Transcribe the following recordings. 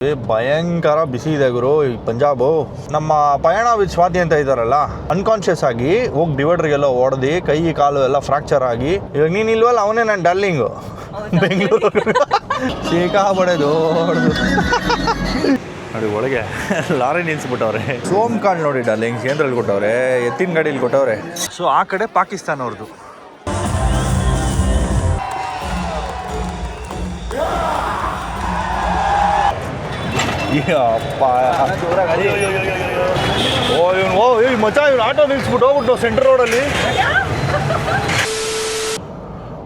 ಏ, ಭಯಂಕರ ಬಿಸಿ ಇದೆ ಗುರು ಈ ಪಂಜಾಬು. ನಮ್ಮ ಪಯಣ ವಿತ್ ಸ್ವಾತಿ ಅಂತ ಇದ್ದಾರಲ್ಲ ಅನ್ಕಾನ್ಶಿಯಸ್ ಆಗಿ ಹೋಗಿ ಡಿವೈಡರ್ಗೆಲ್ಲ ಹೊಡೆದು ಕೈ ಕಾಲು ಎಲ್ಲ ಫ್ರಾಕ್ಚರ್ ಆಗಿ. ಇವಾಗ ನೀನು ಇಲ್ವಲ್ಲ ಅವನೇ ನನ್ನ ಡಾರ್ಲಿಂಗು ಬೆಂಗಳೂರು. ಸಿಕ್ಕಾಬಡೆ ದೊಡ್ಡದು. ನೋಡಿ ಒಳಗೆ ಲಾರಿ ನಿಲ್ಸ್ಬಿಟ್ಟವ್ರೆ. ಸೋಮ್ ಕಾಲ್ ನೋಡಿ ಡಾರ್ಲಿಂಗ್ ಕೇಂದ್ರಲ್ಲಿ ಕೊಟ್ಟವ್ರೆ ಎತ್ತಿನ ಗಾಡಿಲಿ ಕೊಟ್ಟವ್ರೆ. ಸೊ ಆ ಕಡೆ ಪಾಕಿಸ್ತಾನ ಅವ್ರದ್ದು ಅಪ್ಪ ಓ ಇವನು ಓ ಇವ್ ಆಟೋ ನಿಲ್ಸ್ಬಿಟ್ಟು ಹೋಗ್ಬಿಟ್ಟು ಸೆಂಟ್ರ್ ರೋಡಲ್ಲಿ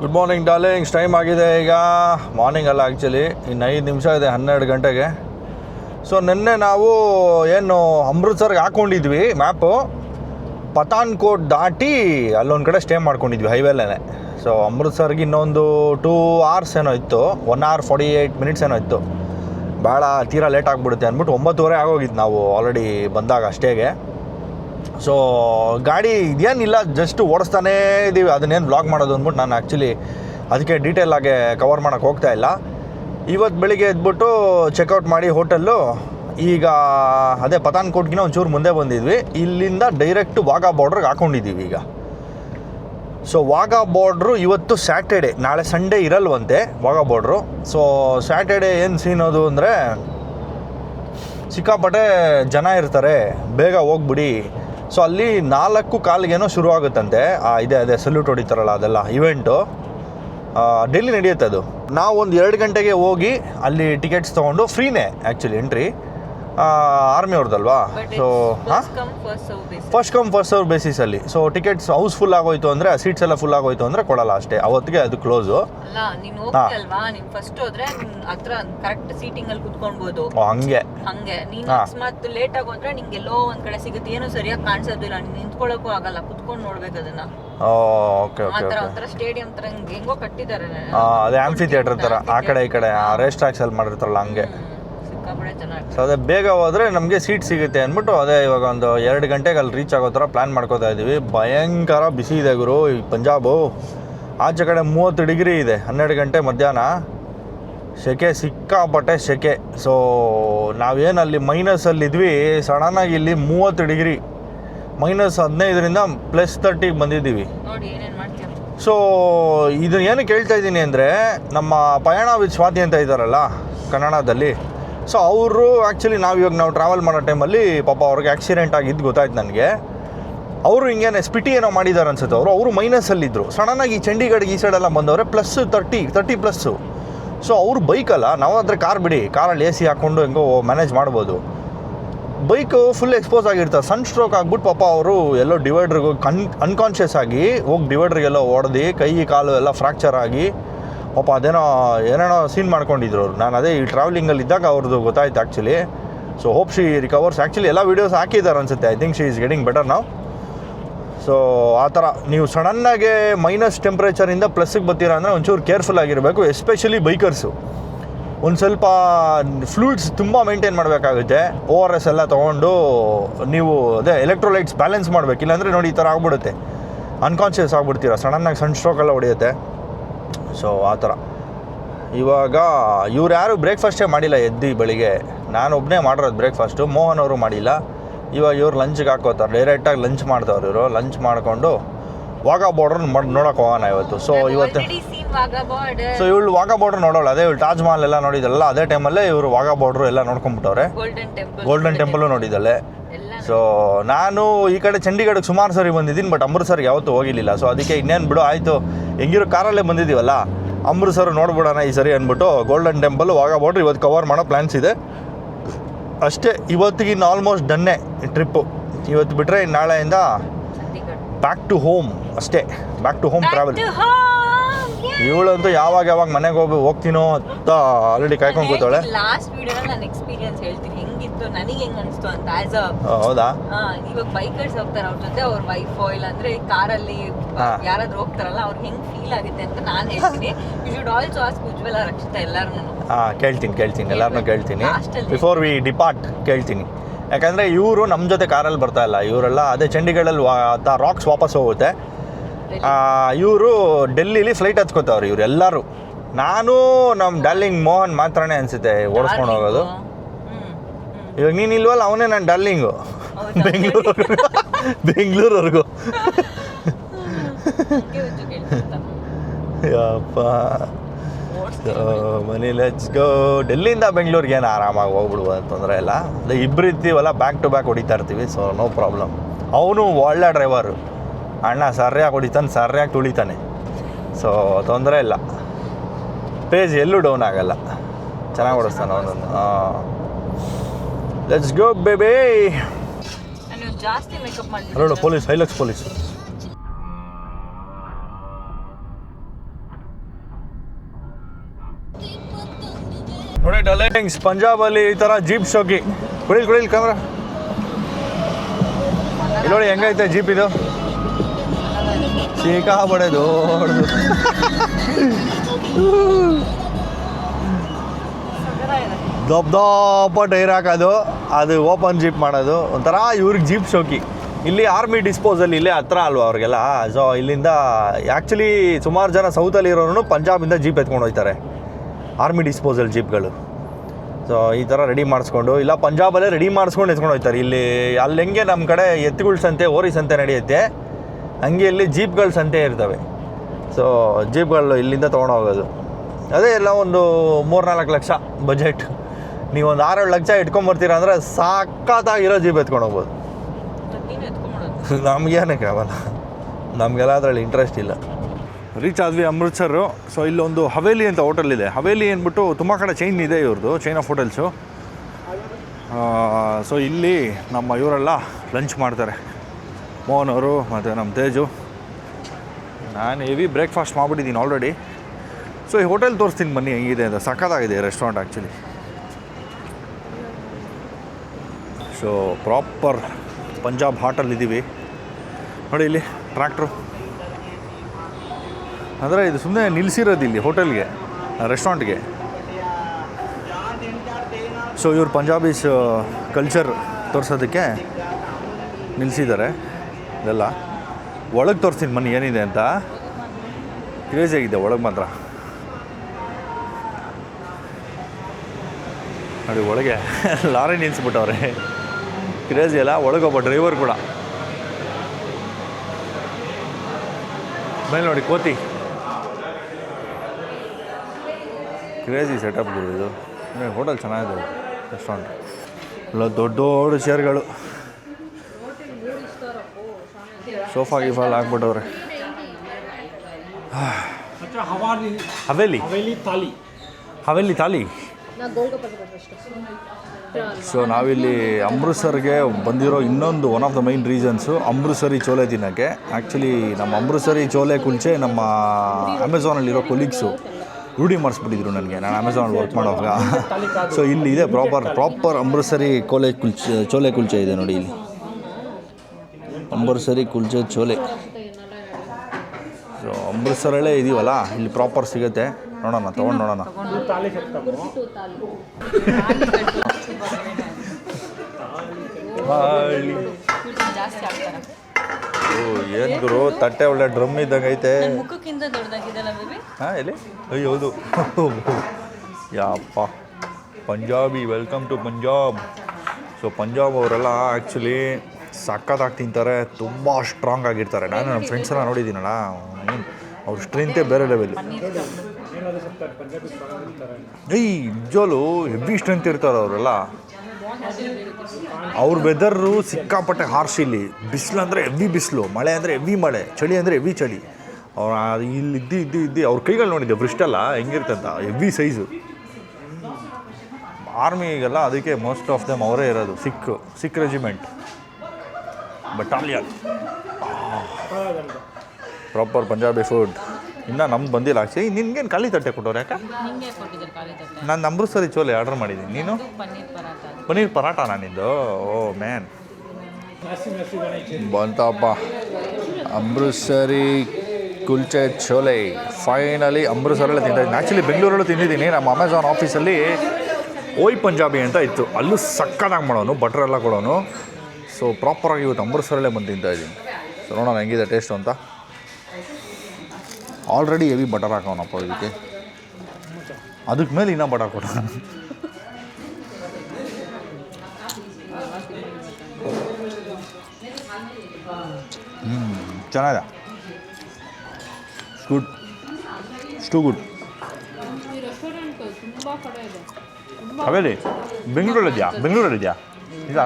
ಗುಡ್ ಮಾರ್ನಿಂಗ್ ಡಾರ್ಲಿಂಗ್ಸ್ ಟೈಮ್ ಆಗಿದೆ ಈಗ. ಮಾರ್ನಿಂಗ್ ಅಲ್ಲ ಆ್ಯಕ್ಚುಲಿ ಇನ್ನು ಐದು ನಿಮಿಷ ಇದೆ, ಹನ್ನೆರಡು ಗಂಟೆಗೆ. ಸೊ ನಿನ್ನೆ ನಾವು ಏನು ಅಮೃತ್ಸರ್ಗೆ ಹಾಕ್ಕೊಂಡಿದ್ವಿ ಮ್ಯಾಪು ಪತಾನ್ಕೋಟ್ ದಾಟಿ ಅಲ್ಲೊಂದು ಕಡೆ ಸ್ಟೇ ಮಾಡ್ಕೊಂಡಿದ್ವಿ ಹೈವೇಲೇ ಸೊ ಅಮೃತ್ಸರ್ಗೆ ಇನ್ನೊಂದು ಟೂ ಅವರ್ಸ್ ಏನೋ ಇತ್ತು. One hour forty eight minutes ಏನೋ ಇತ್ತು. ಭಾಳ ತೀರಾ ಲೇಟ್ ಆಗಿಬಿಡುತ್ತೆ ಅಂದ್ಬಿಟ್ಟು ಒಂಬತ್ತುವರೆ ಆಗೋಗಿದ್ದು ನಾವು ಆಲ್ರೆಡಿ ಬಂದಾಗ ಅಷ್ಟೇಗೆ. ಸೊ ಗಾಡಿ ಇದೇನಿಲ್ಲ ಜಸ್ಟ್ ಓಡಿಸ್ತಾನೇ ಇದ್ದೀವಿ ಅದನ್ನೇನು ಬ್ಲಾಗ್ ಮಾಡೋದು ಅಂದ್ಬಿಟ್ಟು ನಾನು ಆ್ಯಕ್ಚುಲಿ ಅದಕ್ಕೆ ಡೀಟೇಲ್ ಆಗಿ ಕವರ್ ಮಾಡೋಕ್ಕೆ ಹೋಗ್ತಾ ಇಲ್ಲ. ಇವತ್ತು ಬೆಳಿಗ್ಗೆ ಎದ್ಬಿಟ್ಟು ಚೆಕ್ಔಟ್ ಮಾಡಿ ಹೋಟೆಲ್ಲು ಈಗ ಅದೇ ಪತಾನ್ಕೋಟ್ಗಿನ ಒಂಚೂರು ಮುಂದೆ ಬಂದಿದ್ವಿ. ಇಲ್ಲಿಂದ ಡೈರೆಕ್ಟ್ ವಾಗಾ ಬಾರ್ಡ್ರಿಗೆ ಹಾಕ್ಕೊಂಡಿದ್ದೀವಿ ಈಗ. ಸೊ ವಾಗಾ ಬಾರ್ಡ್ರು ಇವತ್ತು ಸ್ಯಾಟರ್ಡೆ ನಾಳೆ ಸಂಡೇ ಇರಲ್ವಂತೆ ವಾಗಾ ಬಾರ್ಡ್ರು ಸೊ ಸ್ಯಾಟರ್ಡೆ ಏನು ಸೀನ್ ಅದು ಅಂದರೆ ಸಿಕ್ಕಾಪಟ್ಟೆ ಜನ ಇರ್ತಾರೆ ಬೇಗ ಹೋಗ್ಬಿಡಿ. ಸೊ ಅಲ್ಲಿ ನಾಲ್ಕು ಕಾಲಿಗೇನೋ ಶುರು ಆಗುತ್ತಂತೆ. ಆ, ಇದೆ ಅದೇ ಸಲ್ಯೂಟ್ ಹೊಡಿತಾರಲ್ಲ ಅದೆಲ್ಲ ಇವೆಂಟು ಡೈಲಿ ನಡೆಯುತ್ತೆ ಅದು. ನಾವು ಒಂದು ಎರಡು ಗಂಟೆಗೆ ಹೋಗಿ ಅಲ್ಲಿ ಟಿಕೆಟ್ಸ್ ತೊಗೊಂಡು ಫ್ರೀನೇ actually entry army ಅವ್ರದ್ದಲ್ವಾ so first come first serve ಬೇಸಿಸಲ್ಲಿ so tickets house full ಆಗೋಯ್ತು ಅಂದರೆ ಸೀಟ್ಸ್ ಎಲ್ಲ ಫುಲ್ ಆಗೋಯ್ತು ಅಂದರೆ ಕೊಡಲ್ಲ ಅಷ್ಟೇ. ಅವತ್ತಿಗೆ ಅದು ಕ್ಲೋಸು ಅಲ್ಲ ಅಲ್ಲಿ ಹಂಗೆ. ಹಂಗೆ. ನೀನು ಅಕಸ್ಮಾತ್ ಲೇಟ್ ಆಗಿ ಹೋದ್ರೆ ನಿಂಗೆ ಎಲ್ಲೋ ಒಂದ್ ಕಡೆ ಸಿಗುತ್ತೆ. ಏನೋ ಸರಿಯಾಗಿ ಕಾಣಿಸೋದಿಲ್ಲ. ನಿಂತ್ಕೊಳ್ಳೋಕ್ಕೂ ಆಗಲ್ಲ. ಕುತ್ಕೊಂಡು ನೋಡ್ಬೇಕು ಅದನ್ನ. ಓಕೆ ಓಕೆ ಒಂಥರ ಸ್ಟೇಡಿಯಂ ತರ ಹೆಂಗೋ ಕಟ್ಟಿದ್ದಾರೆ. ಅದೇ ಆಂಫಿ ಥಿಯೇಟರ್ ತರ ಆ ಕಡೆ ಈ ಕಡೆ ರೇಸ್ ಟ್ರ್ಯಾಕ್ಸಲ್ಲಿ ಮಾಡಿರ್ತಾರಲ್ಲ ಹಂಗೆ. ಸೊ ಅದೇ ಬೇಗ ಹೋದರೆ ನಮಗೆ ಸೀಟ್ ಸಿಗುತ್ತೆ ಅಂದ್ಬಿಟ್ಟು ಅದೇ ಇವಾಗ ಒಂದು ಎರಡು ಗಂಟೆಗೆ ಅಲ್ಲಿ ರೀಚ್ ಆಗೋ ಥರ ಪ್ಲ್ಯಾನ್ ಮಾಡ್ಕೋತಾ ಇದ್ದೀವಿ. ಭಯಂಕರ ಬಿಸಿ ಇದೆ ಗುರು ಈ ಪಂಜಾಬು. ಆಚೆ ಕಡೆ ಮೂವತ್ತು ಡಿಗ್ರಿ ಇದೆ ಹನ್ನೆರಡು ಗಂಟೆ ಮಧ್ಯಾಹ್ನ. ಸೆಕೆ ಸಿಕ್ಕಾಪಟ್ಟೆ ಸೆಕೆ ಸೊ ನಾವೇನಲ್ಲಿ ಮೈನಸಲ್ಲಿ ಇದ್ವಿ ಸಡನ್ನಾಗಿ ಇಲ್ಲಿ ಮೂವತ್ತು ಡಿಗ್ರಿ ಮೈನಸ್ ಹದಿನೈದರಿಂದ ಪ್ಲಸ್ ತರ್ಟಿಗೆ ಬಂದಿದ್ದೀವಿ. ಸೊ ಇದು ಏನು ಕೇಳ್ತಾ ಇದ್ದೀನಿ ಅಂದರೆ ನಮ್ಮ ಪಯಣ ವಿತ್ ಸ್ವಾತಿ ಅಂತ ಇದ್ದಾರಲ್ಲ ಕನ್ನಡದಲ್ಲಿ. ಸೊ ಅವರು ಆ್ಯಕ್ಚುಲಿ ನಾವು ಇವಾಗ ನಾವು ಟ್ರಾವೆಲ್ ಮಾಡೋ ಟೈಮಲ್ಲಿ ಪಾಪ ಅವ್ರಿಗೆ ಆಕ್ಸಿಡೆಂಟ್ ಆಗಿದ್ದು ಗೊತ್ತಾಯ್ತು ನನಗೆ. ಅವರು ಹಿಂಗೇನೆ ಸ್ಪಿಟಿ ಏನೋ ಮಾಡಿದ್ದಾರೆ ಅನ್ಸುತ್ತೆ ಅವರು. ಅವರು ಮೈನಸಲ್ಲಿದ್ದರು ಸಡನ್ನಾಗಿ ಈ ಚಂಡೀಗಢ ಈ ಸೈಡೆಲ್ಲ ಬಂದವ್ರೆ plus thirty thirty plus so ಅವರು ಬೈಕಲ್ಲ ನಾವು ಕಾರ್ ಬಿಡಿ. ಕಾರಲ್ಲಿ ಎ ಸಿ ಹಾಕ್ಕೊಂಡು ಹೆಂಗೋ ಮ್ಯಾನೇಜ್ ಮಾಡ್ಬೋದು. ಬೈಕು ಫುಲ್ ಎಕ್ಸ್ಪೋಸ್ ಆಗಿರ್ತಾರೆ ಸನ್ ಸ್ಟ್ರೋಕ್ ಆಗ್ಬಿಟ್ಟು ಪಾಪ ಅವರು ಎಲ್ಲೋ ಡಿವೈಡ್ರಿಗೆ ಕನ್ ಅನ್ಕಾನ್ಷಿಯಸ್ ಆಗಿ ಹೋಗಿ ಡಿವೈಡ್ರಿಗೆಲ್ಲ ಹೊಡೆದು ಕೈ, ಕಾಲು ಎಲ್ಲ ಫ್ರಾಕ್ಚರ್ ಆಗಿ ಪಾಪ ಅದೇನೋ ಏನೇನೋ ಸೀನ್ ಮಾಡ್ಕೊಂಡಿದ್ರು ಅವ್ರು. ನಾನು ಅದೇ ಈ ಟ್ರಾವೆಲಿಂಗಲ್ಲಿ ಇದ್ದಾಗ ಅವ್ರದ್ದು ಗೊತ್ತಾಯ್ತು actually so hope she recovers actually ಎಲ್ಲ ವೀಡಿಯೋಸ್ ಹಾಕಿದ್ದಾರೆ ಅನ್ಸುತ್ತೆ. I think she is getting better ನಾವು ಸೊ ಆ ಥರ. ನೀವು ಸಡನ್ನಾಗೆ ಮೈನಸ್ ಟೆಂಪ್ರೇಚರಿಂದ ಪ್ಲಸ್ಸಿಗೆ ಬರ್ತೀರಾ ಅಂದರೆ ಒಂಚೂರು ಕೇರ್ಫುಲ್ ಆಗಿರಬೇಕು ಎಸ್ಪೆಷಲಿ ಬೈಕರ್ಸು ಒಂದು ಸ್ವಲ್ಪ ಫ್ಲೂಯಿಡ್ಸ್ ತುಂಬ ಮೇಂಟೈನ್ ಮಾಡಬೇಕಾಗುತ್ತೆ. ಓ ಆರ್ ಎಸ್ ಎಲ್ಲ ತೊಗೊಂಡು ನೀವು ಅದೇ ಎಲೆಕ್ಟ್ರೋಲೈಟ್ಸ್ ಬ್ಯಾಲೆನ್ಸ್ ಮಾಡಬೇಕು. ಇಲ್ಲಾಂದರೆ ನೋಡಿ ಈ ಥರ ಆಗ್ಬಿಡುತ್ತೆ. ಅನ್ಕಾನ್ಷಿಯಸ್ ಆಗ್ಬಿಡ್ತೀರಾ. ಸಡನ್ನಾಗಿ ಸಣ್ಣ ಸ್ಟ್ರೋಕೆಲ್ಲ ಹೊಡೆಯುತ್ತೆ. ಸೊ ಆ ಥರ. ಇವಾಗ ಇವ್ರು ಯಾರು ಬ್ರೇಕ್ಫಾಸ್ಟೇ ಮಾಡಿಲ್ಲ ಎದ್ದು ಬೆಳಿಗ್ಗೆ. ನಾನು ಒಬ್ಬನೇ ಮಾಡಿರೋದು ಬ್ರೇಕ್ಫಾಸ್ಟು ಮೋಹನ್ ಅವರು ಮಾಡಿಲ್ಲ. ಇವಾಗ ಇವ್ರು ಲಂಚ್ಗೆ ಹಾಕೋತಾರೆ ಡೈರೆಕ್ಟಾಗಿ ಲಂಚ್ ಮಾಡ್ತಾವ್ರು ಇವರು. ಲಂಚ್ ಮಾಡಿಕೊಂಡು ವಾಘಾ ಬಾರ್ಡ್ರ್ ಮಾಡಿ ನೋಡೋಕೆ ಹೋಗೋಣ ಇವತ್ತು. ಸೊ ಇವತ್ತು ಸೊ ಇವಳು ವಾಘಾ ಬಾರ್ಡ್ರ್ ನೋಡೋಲ್ಲ. ಅದೇ ಇವಳು ತಾಜ್ ಮಹಲ್ ಎಲ್ಲ ನೋಡಿದಲ್ಲ ಅದೇ ಟೈಮಲ್ಲೇ ಇವರು ವಾಘಾ ಬಾರ್ಡ್ರು ಎಲ್ಲ ನೋಡ್ಕೊಂಬಿಟ್ಟವ್ರೆ ಗೋಲ್ಡನ್ ಟೆಂಪಲ್ ಗೋಲ್ಡನ್ ಟೆಂಪಲು ಎಲ್ಲ ಸೊ ನಾನು ಈ ಕಡೆ ಚಂಡೀಗಢಕ್ಕೆ ಸುಮಾರು ಸರಿ ಬಂದಿದ್ದೀನಿ ಬಟ್ ಅಮೃತ್ಸರ್ಗೆ ಯಾವತ್ತೂ ಹೋಗಿರಲಿಲ್ಲ. ಸೊ ಅದಕ್ಕೆ ಇನ್ನೇನು ಬಿಡು ಆಯಿತು. ಹೆಂಗಿರೋ ಕಾರಲ್ಲೇ ಬಂದಿದ್ದೀವಲ್ಲ? ಅಮೃತ್ಸರ್ ನೋಡ್ಬಿಡೋಣ ಈ ಸರಿ ಅಂದ್ಬಿಟ್ಟು ಗೋಲ್ಡನ್ ಟೆಂಪಲ್ ಬಾರ್ಡ್ರ್ ಇವತ್ತು ಕವರ್ ಮಾಡೋ ಪ್ಲ್ಯಾನ್ಸ್ ಇದೆ. ಅಷ್ಟೇ ಇವತ್ತಿಗೆ ಇನ್ನು ಆಲ್ಮೋಸ್ಟ್ ಡನ್ನೇ ಟ್ರಿಪ್ಪು ಇವತ್ತು ಬಿಟ್ಟರೆ ನಾಳೆಯಿಂದ ಬ್ಯಾಕ್ ಟು ಹೋಮ್ ಅಷ್ಟೇ. ಬ್ಯಾಕ್ ಟು ಹೋಮ್ ಟ್ರಾವೆಲ್ ಇವಳಂತೂ ಯಾವಾಗ ಯಾವಾಗ ಮನೆಗೆ ಹೋಗಿ ಹೋಗ್ತೀನೋ ಅಂತ ಆಲ್ರೆಡಿ ಕಾಯ್ಕೊಂಡು ಕೂತಾಳೆ ಲಾಸ್ಟ್ ವಿಡಿಯೋ ನನ್ನ ಎಕ್ಸ್ಪೀರಿಯನ್ಸ್ ಹೇಳ್ತೀನಿ. ಹೆಂಗಿತ್ತು ನನಗೆ ಹೆಂಗ್ ಅನಿಸ್ತು ಅಂತ ಆಸ್ ಅ ಹೌದಾ? ಇವಾಗ ಬೈಕರ್ಸ್ ಹೋಗ್ತಾರೆ ಅವ್ರ ಜೊತೆ ಅವ್ರ ವೈಫ್ ಇಲ್ಲ ಅಂದ್ರೆ ಕಾರಲ್ಲಿ. ಯಾರಾದ್ರೂ ಹೋಗ್ತಾರಲ್ಲ ಅವ್ರಿಗೆ ಹೆಂಗ್ ಫೀಲ್ ಆಗುತ್ತೆ ಅಂತ ನಾನು ಹೇಳ್ತೀನಿ. You should also ask Ujwala Rakshita ಎಲ್ಲಾರು ಹಾಂ ಕೇಳ್ತೀನಿ ಕೇಳ್ತೀನಿ ಎಲ್ಲರನ್ನೂ ಕೇಳ್ತೀನಿ. ಬಿಫೋರ್ ವಿ ಡಿಪಾರ್ಟ್ ಕೇಳ್ತೀನಿ. ಯಾಕಂದರೆ ಇವರು ನಮ್ಮ ಜೊತೆ ಕಾರಲ್ಲಿ ಬರ್ತಾ ಇಲ್ಲ. ಇವರೆಲ್ಲ ಅದೇ ಚಂಡೀಗಢಲ್ಲಿ ರಾಕ್ಸ್ ವಾಪಸ್ ಹೋಗುತ್ತೆ. ಇವರು ಡೆಲ್ಲಿಲಿ ಫ್ಲೈಟ್ ಹತ್ಕೋತಾವ್ರಿ ಇವ್ರು ಎಲ್ಲರೂ ನಾನು ನಮ್ಮ ಡಾರ್ಲಿಂಗ್ ಮೋಹನ್ ಮಾತ್ರನೇ ಅನಿಸುತ್ತೆ ಓಡಿಸ್ಕೊಂಡು ಹೋಗೋದು. ಇವಾಗ ನೀನು ಇಲ್ವಲ್ಲ ಅವನೇ ನನ್ನ ಡಾರ್ಲಿಂಗು ಹೌದಾ? ಬೆಂಗಳೂರು ಬೆಂಗಳೂರವರೆಗೂ. ಯಪ್ಪ. ಮನಿ. ಲೆಟ್ಸ್ ಗೋ ಡೆಲ್ಲಿಂದ ಬೆಂಗಳೂರಿಗೆ ಏನು ಆರಾಮಾಗಿ ಹೋಗ್ಬಿಡುವ ತೊಂದರೆ ಇಲ್ಲ. ಅದೇ ಇಬ್ಬರು ಇರ್ತೀವಲ್ಲ ಬ್ಯಾಕ್ ಟು ಬ್ಯಾಕ್ ಹೊಡಿತಾ ಇರ್ತೀವಿ ಸೊ ನೋ ಪ್ರಾಬ್ಲಮ್ ಅವನು ಒಳ್ಳೆ ಡ್ರೈವರು ಅಣ್ಣ ಸರ್ಯಾಗಿ ಹೊಡಿತಾನೆ ಸರ್ಯಾಗಿ ತುಳಿತಾನೆ. ಸೊ ತೊಂದರೆ ಇಲ್ಲ. ಪೇಜ್ ಎಲ್ಲೂ ಡೌನ್ ಆಗಲ್ಲ. ಚೆನ್ನಾಗಿ ಓಡಿಸ್ತಾನೆ ಅವನನ್ನು. ಲೆಟ್ಸ್ ಗೋ ಬೇಬಿ ಜಾಸ್ತಿ ಮೇಕಪ್ ನೋಡು ಮಾಡ್ಬಿಟ್ಟು ಪೊಲೀಸ್ ಹೈಲಕ್ಸ್ ಪೊಲೀಸ್. ನೋಡಿ ಡಲಿಂಗ್ಸ್ ಪಂಜಾಬಲ್ಲಿ ಈ ಥರ ಜೀಪ್ ಶೋಕಿ. ಕುಡಿಲ್ ಕುಡಿಲ್ ಕ್ಯಾಮ್ರಾ ಇಲ್ಲಿ ನೋಡಿ ಹೆಂಗೈತೆ ಜೀಪ್ ಇದು? ಸಿಕ್ಕಾಬಡೆ ದೊಡ್ಡದು. ದೊಡ್ಡ ದೊಬ್ಬ ಟೈರ್ ಹಾಕೋದು, ಅದು ಓಪನ್ ಜೀಪ್ ಮಾಡೋದು, ಒಂಥರ ಇವ್ರಿಗೆ ಜೀಪ್ ಶೋಕಿ. ಇಲ್ಲಿ ಆರ್ಮಿ ಡಿಸ್ಪೋಸಲ್ ಇಲ್ಲೇ ಹತ್ರ ಅಲ್ವಾ ಅವ್ರಿಗೆಲ್ಲ? ಸೊ ಇಲ್ಲಿಂದ ಆ್ಯಕ್ಚುಲಿ ಸುಮಾರು ಜನ ಸೌತಲ್ಲಿ ಇರೋರು ಪಂಜಾಬಿಂದ ಜೀಪ್ ಎತ್ಕೊಂಡು ಹೋಗ್ತಾರೆ. Army disposal ಜೀಪ್ಗಳು. ಸೊ ಈ ಥರ ರೆಡಿ ಮಾಡಿಸ್ಕೊಂಡು, ಇಲ್ಲ ಪಂಜಾಬಲ್ಲೇ ರೆಡಿ ಮಾಡಿಸ್ಕೊಂಡು ಎತ್ಕೊಂಡು ಹೋಗ್ತಾರೆ. ಇಲ್ಲಿ, ಅಲ್ಲಿ ಹೆಂಗೆ ನಮ್ಮ ಕಡೆ ಎತ್ತುಗಳ ಸಂತೆ ಓರಿ ಸಂತೆ ನಡೆಯುತ್ತೆ, ಹಂಗೆ ಇಲ್ಲಿ ಜೀಪ್ಗಳ ಸಂತೆ ಇರ್ತವೆ. ಸೊ ಜೀಪ್ಗಳು ಇಲ್ಲಿಂದ ತೊಗೊಂಡು ಹೋಗೋದು. ಅದೇ ಎಲ್ಲ ಒಂದು ಮೂರ್ನಾಲ್ಕು ಲಕ್ಷ ಬಜೆಟ್ ನೀವೊಂದು ಆರೇಳು ಲಕ್ಷ ಇಟ್ಕೊಂಬರ್ತೀರ ಅಂದರೆ ಸಾಕತ್ತಾಗಿರೋ ಜೀಪ್ ಎತ್ಕೊಂಡು ಹೋಗ್ಬೋದು. ನಮಗೇನಕ್ಕೆ ಆಗಲ್ಲ ನಮಗೆಲ್ಲ ಅದರಲ್ಲಿ ಇಂಟ್ರೆಸ್ಟ್ ಇಲ್ಲ. ರೀಚ್ ಆದ್ವಿ ಅಮೃತ್ಸರು ಸೊ ಇಲ್ಲೊಂದು ಹವೇಲಿ ಅಂತ ಹೋಟೆಲ್ ಇದೆ. ಹವೇಲಿ ಅಂದ್ಬಿಟ್ಟು ತುಂಬ ಕಡೆ ಚೈನ್ ಇದೆ ಇವ್ರದ್ದು ಚೈನ್ ಆಫ್ ಹೋಟೆಲ್ಸು ಸೊ ಇಲ್ಲಿ ನಮ್ಮ ಇವರೆಲ್ಲ ಲಂಚ್ ಮಾಡ್ತಾರೆ. ಮೋಹನ್ ಅವರು ಮತ್ತು ನಮ್ಮ ತೇಜು. ನಾನು ಹೆವಿ ಬ್ರೇಕ್ಫಾಸ್ಟ್ ಮಾಡಿಬಿಟ್ಟಿದ್ದೀನಿ ಆಲ್ರೆಡಿ ಸೊ ಈ ಹೋಟೆಲ್ ತೋರಿಸ್ತೀನಿ ಬನ್ನಿ, ಹೆಂಗಿದೆ ಅಂತ. ಸಖತ್ತಾಗಿದೆ restaurant actually so proper Punjab ಹಾಟಲ್ಲಿ ಇದ್ದೀವಿ ನೋಡಿ ಇಲ್ಲಿ ಟ್ರ್ಯಾಕ್ಟ್ರು. ಅಂದರೆ ಇದು ಸುಮ್ಮನೆ ನಿಲ್ಲಿಸಿರೋದು ಇಲ್ಲಿ ಹೋಟೆಲ್ಗೆ ರೆಸ್ಟೋರೆಂಟ್ಗೆ ಸೊ ಇವ್ರು ಪಂಜಾಬೀಸ್ ಕಲ್ಚರ್ ತೋರಿಸೋದಕ್ಕೆ ನಿಲ್ಲಿಸಿದ್ದಾರೆ. ಇದೆಲ್ಲ. ಒಳಗೆ ತೋರಿಸ್ತೀನಿ ಮನೆ ಏನಿದೆ ಅಂತ. ಕ್ರೇಜಿ ಆಗಿದೆ, ಒಳಗೆ ಮಾತ್ರ. ನೋಡಿ, ಒಳಗೆ ಲಾರಿ ನಿಲ್ಲಿಸ್ಬಿಟ್ಟವ್ರೆ ಕ್ರೇಜಿ ಅಲ್ಲ ಒಳಗೊಬ್ಬ ಡ್ರೈವರ್ ಕೂಡ. ಮೇಲೆ ನೋಡಿ ಕೋತಿ. ಕ್ರೇಜಿ ಸೆಟಪ್ ಇದು. ಹೋಟೆಲ್ ಚೆನ್ನಾಗಿದೆ ರೆಸ್ಟೋರೆಂಟ್ ಎಲ್ಲ ದೊಡ್ಡ ದೊಡ್ಡ ಚೇರ್ಗಳು ಸೋಫಾ ಗಿಫಾಲ್ ಹಾಕ್ಬಿಟ್ಟವ್ರೆ. ಹವೇಲಿ. ಹವೇಲಿ ತಾಲಿ. ಹವೇಲಿ ತಾಲಿ. ಸೊ ನಾವಿಲ್ಲಿ ಅಮೃತ್ಸರ್ಗೆ ಬಂದಿರೋ ಇನ್ನೊಂದು one of the main reasons Amritsari chole ತಿನ್ನೋಕ್ಕೆ ಆ್ಯಕ್ಚುಲಿ ನಮ್ಮ ಅಮೃತ್ಸರಿ ಚೋಲೆ ಕುಲ್ಚೆ ನಮ್ಮ ಅಮೆಝಾನಲ್ಲಿರೋ ಕೊಲೀಗ್ಸು ರೂಢಿ ಮಾಡಿಸ್ಬಿಟ್ಟಿದ್ರು ನನಗೆ. ನಾನು ಅಮೆಝಾನಲ್ಲಿ ವರ್ಕ್ ಮಾಡೋವಾಗ. ಸೊ ಇಲ್ಲಿ ಇದೆ ಪ್ರಾಪರ್ ಪ್ರಾಪರ್ ಅಮೃತ್ಸರಿ ಕೋಲೆ ಕುಲ್ಚೆ ಚೋಲೆ ಕುಲ್ಚೆ ಇದೆ ನೋಡಿ ಇಲ್ಲಿ. ಅಮೃತ್ಸರಿ ಕುಲ್ಚೆ ಚೋಲೆ. ಸೊ ಅಮೃತ್ಸರಲ್ಲೇ ಇದೀವಲ್ಲ? ಇಲ್ಲಿ ಪ್ರಾಪರ್ ಸಿಗುತ್ತೆ. ನೋಡೋಣ ತೊಗೊಂಡು ನೋಡೋಣ. ಹಾಳಿ ಜಾಸ್ತಿ ಓ ಏನು ಗುರು ತಟ್ಟೆ ಒಳ್ಳೆ ಡ್ರಮ್ ಇದ್ದಂಗೆ ಐತೆ. ಹಾಂ ಎಲ್ಲಿ? ಅಯ್ಯ ಹೌದು. ಯಪ್ಪ. Punjabi welcome to Punjab. So Punjab ಅವರೆಲ್ಲ ಆ್ಯಕ್ಚುಲಿ ಸಕ್ಕತ್ತಾಗಿ ತಿಂತಾರೆ ತುಂಬ ಸ್ಟ್ರಾಂಗ್ ಆಗಿರ್ತಾರೆ. ನಾನು ನನ್ನ ಫ್ರೆಂಡ್ಸ್ ಎಲ್ಲ ನೋಡಿದ್ದೀನಲ್ಲ ಅವ್ರ ಸ್ಟ್ರೆಂತೇ ಬೇರೆ ಲೆವೆಲ್ ಏಯ್ ನಿಜವಲ್ಲೂ ಹೆವಿ ಸ್ಟ್ರೆಂತ್ ಇರ್ತಾರೆ ಅವರೆಲ್ಲ. ಅವ್ರ ವೆದರು ಸಿಕ್ಕಾಪಟ್ಟೆ ಹಾರ್ಶ್ ಇಲ್ಲಿ. ಬಿಸಿಲು ಅಂದರೆ ಹೆವಿ ಬಿಸಿಲು ಮಳೆ ಅಂದರೆ ಹೆವಿ ಮಳೆ ಚಳಿ ಅಂದರೆ ಹೆವಿ ಚಳಿ. ಅವ್ರು ಇಲ್ಲಿ ಇದ್ದು ಇದ್ದು ಇದ್ದು ಅವ್ರ ಕೈಗಳು ನೋಡಿದ್ದೆ ಬ್ರಿಸ್ಟಲ್ಲ ಹೆಂಗಿರ್ತಂತ ಹೆವಿ ಸೈಜು ಆರ್ಮಿಗೆಲ್ಲ ಅದಕ್ಕೆ ಮೋಸ್ಟ್ ಆಫ್ ದಮ್ ಅವರೇ ಇರೋದು Sikh Sikh regiment battalion proper Punjabi food ಇನ್ನೂ ನಮ್ದು ಬಂದಿಲ್ಲ. ಆಕ್ಚುಲಿ ನಿನ್ಗೇನು ಖಾಲಿ ತಟ್ಟೆ ಕೊಟ್ಟವ್ರು ಯಾಕೆ? ನಾನು ನಂಬರು ಸರಿ ನಾನು ಚೋಲೆ ಆರ್ಡರ್ ಮಾಡಿದ್ದೀನಿ. ನೀನು? ಪನ್ನೀರ್ ಪರಾಟ ಪನ್ನೀರ್ ನಾನಿಂದು ಓ ಮ್ಯಾನ್. ಬಂತಪ್ಪ ಅಮೃತ್ಸರಿ ಕುಲ್ಚೆ ಚೋಲೆ. ಫೈನಲಿ ಅಮೃತ್ಸರಲ್ಲೇ ತಿಂತಿದ್ದೀನಿ ಆ್ಯಕ್ಚುಲಿ ಬೆಂಗಳೂರಲ್ಲೂ ತಿಂದಿದ್ದೀನಿ. ನಮ್ಮ ಅಮೆಝಾನ್ ಆಫೀಸಲ್ಲಿ ಓಯ್ ಪಂಜಾಬಿ ಅಂತ ಇತ್ತು. ಅಲ್ಲೂ ಸಕ್ಕದಾಗಿ ಮಾಡೋನು ಬಟ್ರೆಲ್ಲ ಕೊಡೋನು. ಸೊ ಪ್ರಾಪರಾಗಿ ಇವತ್ತು ಅಮೃತ್ಸರಲ್ಲೇ ಬಂದು ತಿಂತಾಯಿದ್ದೀನಿ ಸೊ ನೋಡೋಣ ಹೆಂಗಿದೆ ಟೇಸ್ಟು ಅಂತ. ஆல்ரெடி ஹெவி பட்டராக இருக்கணும் அப்போ இதுக்கு அதுக்கு மேலே என்ன பட்டர் போட்டாங்க ಚೆನ್ನಾಗಿದೆ ಗುಡ್ ಸ್ಟು ಗುಡ್ ಹವೇಲಿ ಬೆಂಗಳೂರಲ್ಲಿದೆಯಾ ಬೆಂಗಳೂರಲ್ಲಿದೆಯಾ ಇಲ್ಲ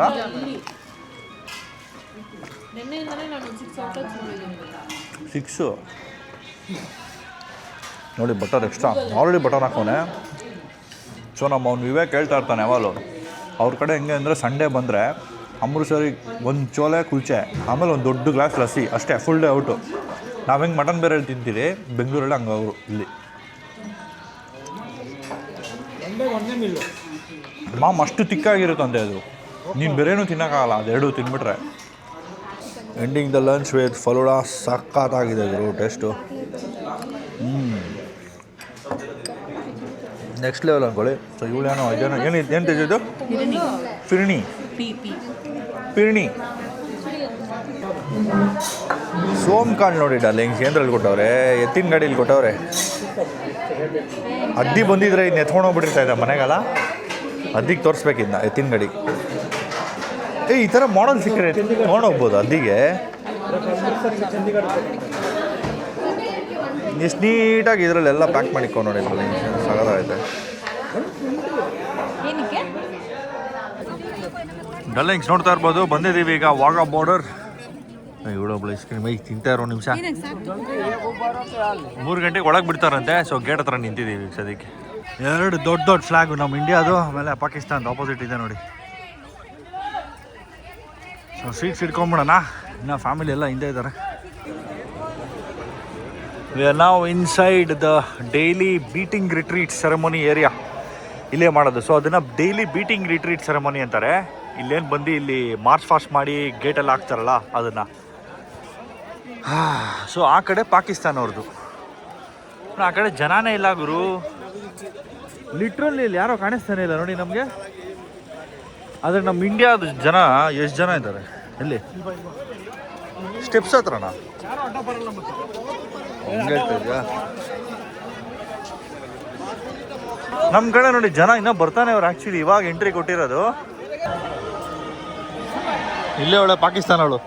ಸಿಕ್ಸು ನೋಡಿ ಬಟರ್ ಎಕ್ಸ್ಟ್ರಾ ಆಲ್ರೆಡಿ ಬಟರ್ ಹಾಕೋನೆ ಸೊ ನಮ್ಮ ಅವ್ನು ವಿವೇಕ್ ಹೇಳ್ತಾ ಇರ್ತಾನೆ ಯಾವಾಗಲೂ. ಅವ್ರ ಕಡೆ ಹೆಂಗೆ ಅಂದರೆ ಸಂಡೇ ಬಂದರೆ ಅಮೃತ್ಸರಿಗೆ ಒಂದು ಚೋಲೆ ಕುಲ್ಚೆ, ಆಮೇಲೆ ಒಂದು ದೊಡ್ಡ ಗ್ಲಾಸ್ ಲಸ್ಸಿ, ಅಷ್ಟೇ ಫುಲ್ ಡೇ ಔಟು. ನಾವು ಹೆಂಗೆ ಮಟನ್ ಬೇರೆ ತಿಂತೀರಿ? ಬೆಂಗಳೂರಲ್ಲಿ ಹಂಗೆ ಅವರು ಇಲ್ಲಿ. ಮಾಮ್, ಅಷ್ಟು ತಿಕ್ಕಾಗಿರುತ್ತಂತೆ ಅದು. ನೀನು ಬೇರೆನೂ ತಿನ್ನೋಕ್ಕಾಗಲ್ಲ ಅದೆರಡು ತಿನ್ಬಿಟ್ರೆ. Ending the lunch with falooda ಸಖತ್ತಾಗಿದೆ ಇದ್ರು ಟೇಸ್ಟು ಹ್ಞೂ ನೆಕ್ಸ್ಟ್ ಲೆವೆಲ್ ಅಂದ್ಕೊಳ್ಳಿ ಸೊ ಇವಳೇನೋ ಇದೇನೋ ಏನು ಏನು ತೆಗೆದಿದ್ದು ಫಿರ್ಣಿ ಪಿ ಪಿ ಪಿರ್ಣಿ ಸೋಮ್ ಕಾಲ್ ನೋಡಿ ಡಾರ್ಲಿಂಗ್ ಕೇಂದ್ರಲ್ಲಿ ಕೊಟ್ಟವ್ರೆ? ಎತ್ತಿನ ಗಾಡಿಯಲ್ಲಿ ಕೊಟ್ಟವ್ರೆ. ಅದ್ದಿ ಬಂದಿದ್ರೆ ಇನ್ನು ಎತ್ಕೊಂಡು ಹೋಗ್ಬಿಟ್ಟಿರ್ತಾ ಇದ್ದ ಮನೆಗಲ್ಲ? ಅದ್ದಿಗೆ ತೋರಿಸ್ಬೇಕಿದ್ದ ಎತ್ತಿನ ಗಾಡಿ ಏ ಈ ಥರ ಮಾಡಲ್ ಸಿಕ್ಕರೆ ತೊಗೊಂಡೋಗ್ಬೋದು ಅಲ್ಲಿಗೆ. ಎಷ್ಟು ನೀಟಾಗಿ ಇದರಲ್ಲೆಲ್ಲ ಪ್ಯಾಕ್ ಮಾಡಿಕೊಂಡು ನೋಡಿ ಸಗದಾಗೈತೆ ಡಲ್ ಡಲ್ಲಿಂಗ್ಸ್ ನೋಡ್ತಾ ಇರ್ಬೋದು. ಬಂದಿದ್ದೀವಿ ಈಗ ವಾಗಾ ಬಾರ್ಡರ್ ಇವಳೊಬ್ಳು ಐಸ್ ಕ್ರೀಮ್ ಈಗ ತಿಂತಾ ಇರೋ ನಿಮಿಷ. ಮೂರು ಗಂಟೆಗೆ ಒಳಗೆ ಬಿಡ್ತಾರಂತೆ. ಸೊ ಗೇಟ್ ಹತ್ರ ನಿಂತಿದ್ದೀವಿ ಸದ್ಯಕ್ಕೆ. ಎರಡು ದೊಡ್ಡ ದೊಡ್ಡ ಫ್ಲಾಗು ನಮ್ಮ ಇಂಡಿಯಾದು ಆಮೇಲೆ ಪಾಕಿಸ್ತಾನದ ಆಪೋಸಿಟ್ ಇದೆ ನೋಡಿ. ಸೊ ಸೀಟ್ಸ್ ಇಟ್ಕೊಂಬಿಡೋಣ ಇನ್ನು ಫ್ಯಾಮಿಲಿ ಎಲ್ಲ ಹಿಂದೆ ಇದ್ದಾರೆ ವಿ ಆರ್ ನಾವು inside the daily beating retreat ceremony area ಇಲ್ಲೇ ಮಾಡೋದು. ಸೊ ಅದನ್ನು ಡೈಲಿ ಬೀಟಿಂಗ್ ರಿಟ್ರೀಟ್ ಸೆರೆಮನಿ ಅಂತಾರೆ. ಇಲ್ಲೇನು ಬಂದು ಇಲ್ಲಿ ಮಾರ್ಚ್ ಫಾಸ್ಟ್ ಮಾಡಿ ಗೇಟೆಲ್ಲ ಹಾಕ್ತಾರಲ್ಲ ಅದನ್ನು. ಸೊ ಆ ಕಡೆ ಪಾಕಿಸ್ತಾನ ಅವ್ರದ್ದು ಆ ಕಡೆ ಜನನೇ ಇಲ್ಲ ಗುರು. ಲಿಟ್ರಲ್ಲಿ ಇಲ್ಲಿ ಯಾರೋ ಕಾಣಿಸ್ತಾನೆ ಇಲ್ಲ ನೋಡಿ ನಮಗೆ. ಆದರೆ ನಮ್ಮ ಇಂಡಿಯಾದ ಜನ, ಎಷ್ಟು ಜನ ಇದ್ದಾರೆ? ಎಲ್ಲಿ? ಸ್ಟೆಪ್ಸ್ ಹೇಳ್ತಿದ್ಯಾ? ನಮ್ಮ ಕಡೆ ನೋಡಿ ಜನ ಇನ್ನೂ ಬರ್ತಾನೆ ಅವ್ರು ಆ್ಯಕ್ಚುಲಿ ಇವಾಗ ಎಂಟ್ರಿ ಕೊಟ್ಟಿರೋದು. ಇಲ್ಲೇ ಒಳ್ಳೆ ಪಾಕಿಸ್ತಾನ ಅವಳು.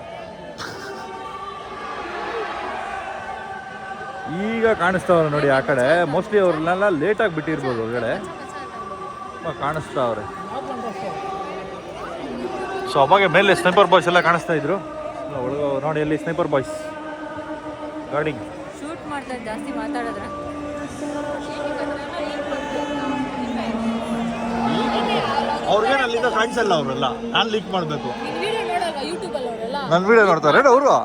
ಈಗ ಕಾಣಿಸ್ತಾವ್ರೆ ನೋಡಿ ಆ ಕಡೆ. ಮೋಸ್ಟ್ಲಿ ಅವ್ರನ್ನೆಲ್ಲ ಲೇಟಾಗಿ ಬಿಟ್ಟಿರ್ಬೋದು ಹೊರಗಡೆ ಕಾಣಿಸ್ತಾವ್ರೆ. ಸೊ ಅವಾಗ ಮೇಲೆ ಸ್ನೈಪರ್ ಬಾಯ್ಸ್ ಎಲ್ಲ ಕಾಣಿಸ್ತಾ ಇದ್ರು. ಒಳಗೆ ನೋಡಿ ಅಲ್ಲಿ ಸ್ನೈಪರ್ ಬಾಯ್ಸ್ ಗಾರ್ಡಿಂಗ್ ಶೂಟ್ ಮಾಡ್ತಾರೆ ಜಾಸ್ತಿ ಮಾತಾಡಿದ್ರೆ. ಅವ್ರಿಗೇನು ಅಲ್ಲಿಂದ ಅಲ್ಲ ಅವರೆಲ್ಲ. ನಾನು ಲೀಕ್ ಮಾಡಬೇಕು. ವಿಡಿಯೋ ನೋಡಲ್ವಾ ಯೂಟ್ಯೂಬ್ ಅಲ್ಲಿ ಅವರೆಲ್ಲ? ನನ್ನ ವಿಡಿಯೋ ನೋಡ್ತಾರೆ ಅವರು?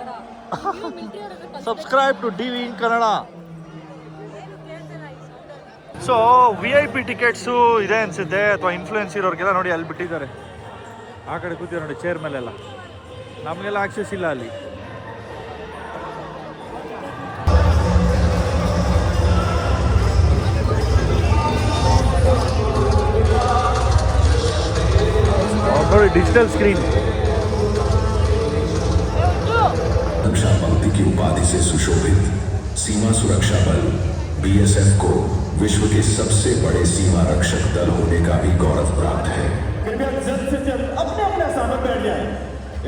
Subscribe to D V in Kannada so V I P tickets ಇದೆ ಅನಿಸುತ್ತೆ ಅಥವಾ ಇನ್ಫ್ಲೂಯೆನ್ಸ್ ಇರೋರಿಗೆಲ್ಲ ನೋಡಿ ಅಲ್ಲಿ ಬಿಟ್ಟಿದ್ದಾರೆ. ಆ ಕಡೆ ಕೂತಿರೋ ನೋಡಿ ಚೇರ್ ಮೇಲೆಲ್ಲ ನಮಗೆಲ್ಲ ಆಕ್ಸೆಸ್ ಇಲ್ಲ ಅಲ್ಲಿ ಅವ್ರು ನೋಡಿ ಡಿಜಿಟಲ್ ಸ್ಕ್ರೀನ್ रक्षा पंक्ति की उपाधि से सुशोभित सीमा सुरक्षा बल बीएसएफ को विश्व के सबसे बड़े सीमा रक्षक दल होने का भी गौरव प्राप्त है कृपया जल्द से जल्द अपने अपने स्थान पर बैठ जाए।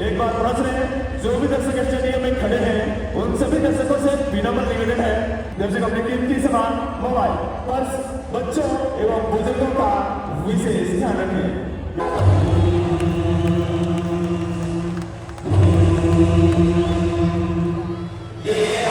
एक बार पहुँच रहे हैं जो भी दर्शक स्टेडियम में खड़े हैं, उन सभी दर्शकों से विनम्र निवेदन है, दर्शक अपने कीमती सामान, मोबाइल, पर्स, बच्चों एवं बुज़ुर्गों का विशेष ध्यान रखें। La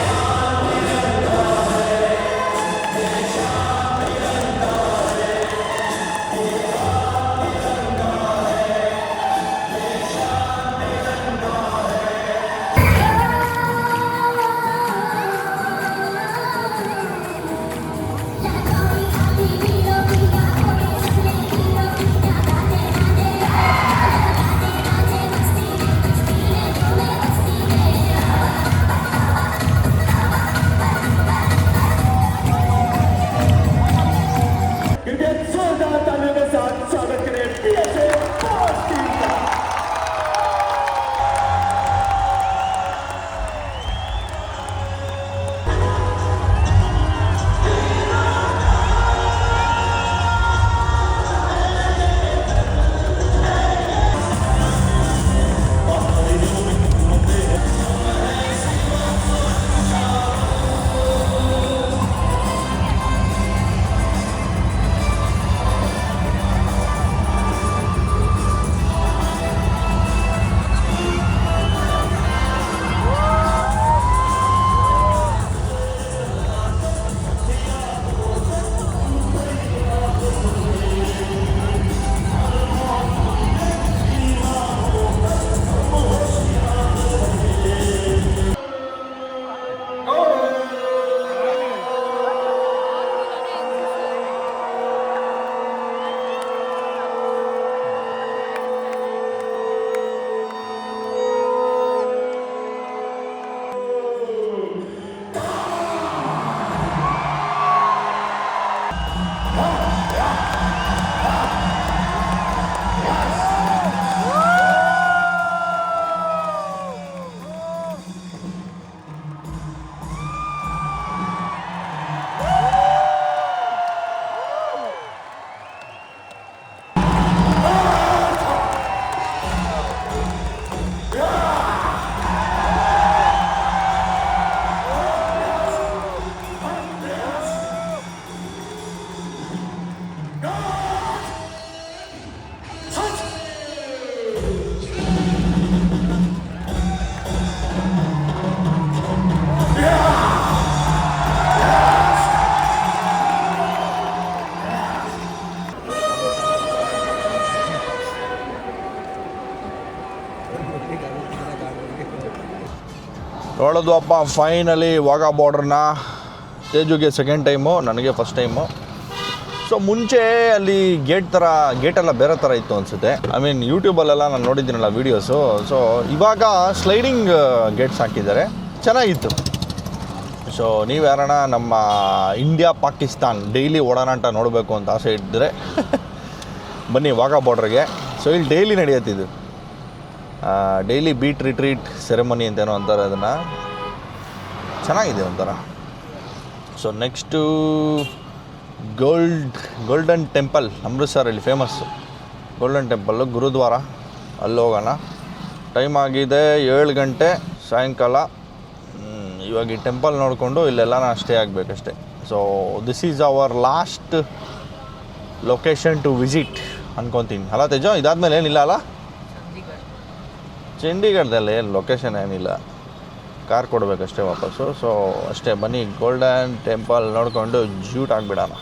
ನೋಡೋದ್ವಪ್ಪ ಫೈನಲಿ ವಾಘಾ ಬಾರ್ಡ್ರನ್ನ ತೇಜುಗೆ ಸೆಕೆಂಡ್ ಟೈಮು ನನಗೆ ಫಸ್ಟ್ ಟೈಮು ಸೊ ಮುಂಚೆ ಅಲ್ಲಿ ಗೇಟ್ ಥರ ಗೇಟೆಲ್ಲ ಬೇರೆ ಥರ ಇತ್ತು ಅನಿಸುತ್ತೆ. ಐ ಮೀನ್ ಯೂಟ್ಯೂಬಲ್ಲೆಲ್ಲ ನಾನು ನೋಡಿದ್ದೀನಲ್ಲ ವೀಡಿಯೋಸು ಸೊ ಇವಾಗ ಸ್ಲೈಡಿಂಗ್ ಗೇಟ್ಸ್ ಹಾಕಿದ್ದಾರೆ. ಚೆನ್ನಾಗಿತ್ತು. ಸೊ ನೀವು ಯಾರಣ ನಮ್ಮ ಇಂಡಿಯಾ ಪಾಕಿಸ್ತಾನ್ ಡೈಲಿ ಓಡಾಟ ನೋಡಬೇಕು ಅಂತ ಆಸೆ ಇದ್ದರೆ ಬನ್ನಿ ವಾಘಾ ಬಾರ್ಡ್ರಿಗೆ ಸೊ ಇಲ್ಲಿ ಡೈಲಿ ನಡೆಯುತ್ತಿದ್ದು ಡೈಲಿ ಬೀಟ್ ರಿಟ್ರೀಟ್ ಸೆರೆಮನಿ ಅಂತೇನೋ ಅಂತಾರೆ ಅದನ್ನು. ಚೆನ್ನಾಗಿದೆ ಒಂಥರ. So next gold golden temple ಅಮೃತ್ಸರಲ್ಲಿ famous golden temple gurdwara. ಅಲ್ಲಿ ಹೋಗೋಣ. ಟೈಮ್ ಆಗಿದೆ ಏಳು ಗಂಟೆ, ಸಾಯಂಕಾಲ. ಇವಾಗ ಈ ಟೆಂಪಲ್ ನೋಡಿಕೊಂಡು ಇಲ್ಲೆಲ್ಲ ನಾನು stay ಆಗಬೇಕಷ್ಟೆ. So this is our last location to visit ಅನ್ಕೊತೀನಿ. ಅಲ್ಲ ತೇಜೋ, ಇದಾದ್ಮೇಲೆ ಏನಿಲ್ಲ ಅಲ್ಲ? ಚಂಡೀಗಢದಲ್ಲಿ ಲೊಕೇಶನ್ ಏನಿಲ್ಲ. ಕಾರ್ ಕೊಡಬೇಕಷ್ಟೇ ವಾಪಸ್ಸು. ಸೊ ಅಷ್ಟೇ ಬನ್ನಿ ಗೋಲ್ಡನ್ ಟೆಂಪಲ್ ನೋಡಿಕೊಂಡು ಜೂಟ್ ಆಗಿಬಿಡೋಣ.